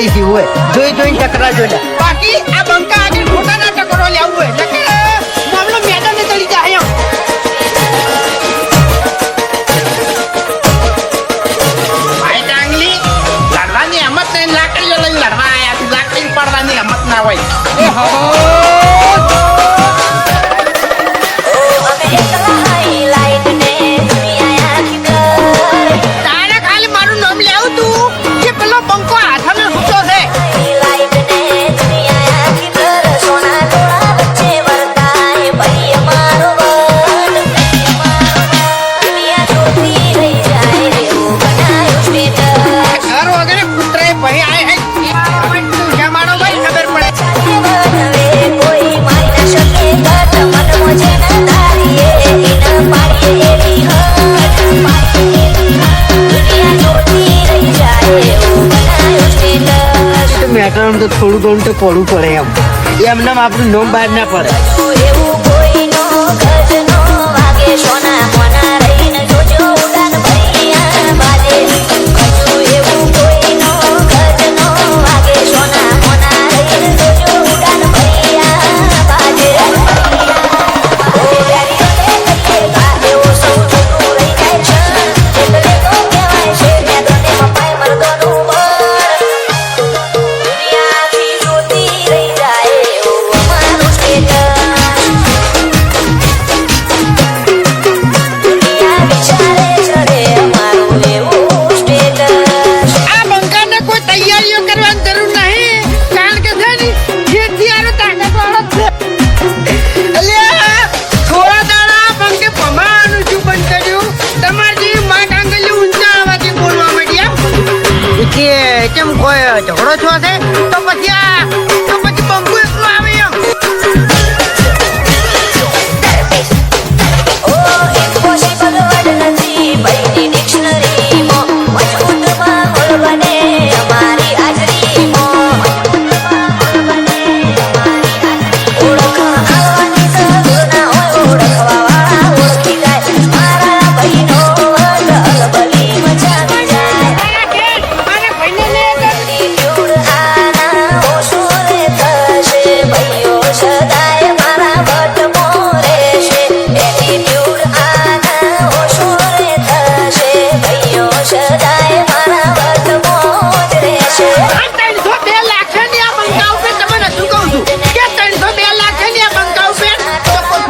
થઈ ગયું હોય. જોઈ જોઈને ટકરા જોઈ બાકી આ બંકા આગળ પોતાના ટકરો લેવું હોય. ટકરા મામલો મેદાને ચડી જાય ભાઈ ડાંગલી લડવાની હિંમત નહીં. લાકડીઓ લઈને લડવા આવ્યા લાકડી પડવાની હિંમત ના હોય. પણ તો થોડું ઘણું તો પડવું પડે એમ. એમને આપણું નોમ બહાર ના પડે. કે કેમ કોઈ ઝઘડો છો છે? તો પછી આ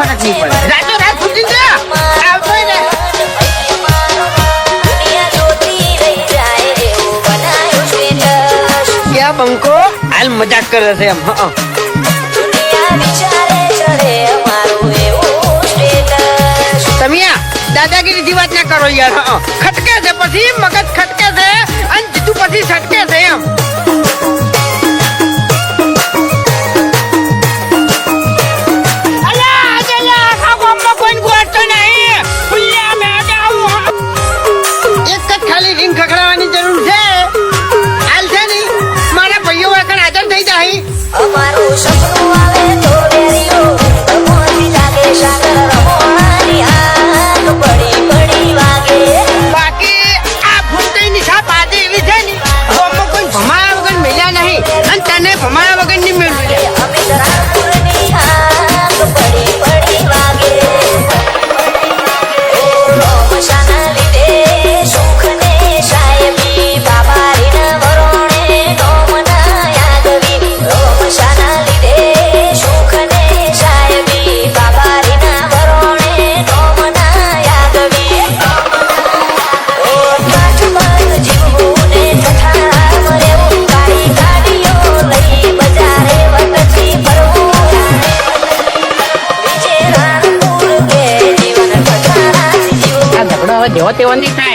ફરક નહીં પડે. રાતો રાત મજાક કરે છે એમ હા તમે દાદાગીરી થી વાત ના કરો યાર ખટકે છે પછી મગજ ખટકે છે અને જીતું પછી છટકે છે એમ. તમારું સપનું આવે તો Coyote, ¿dónde está?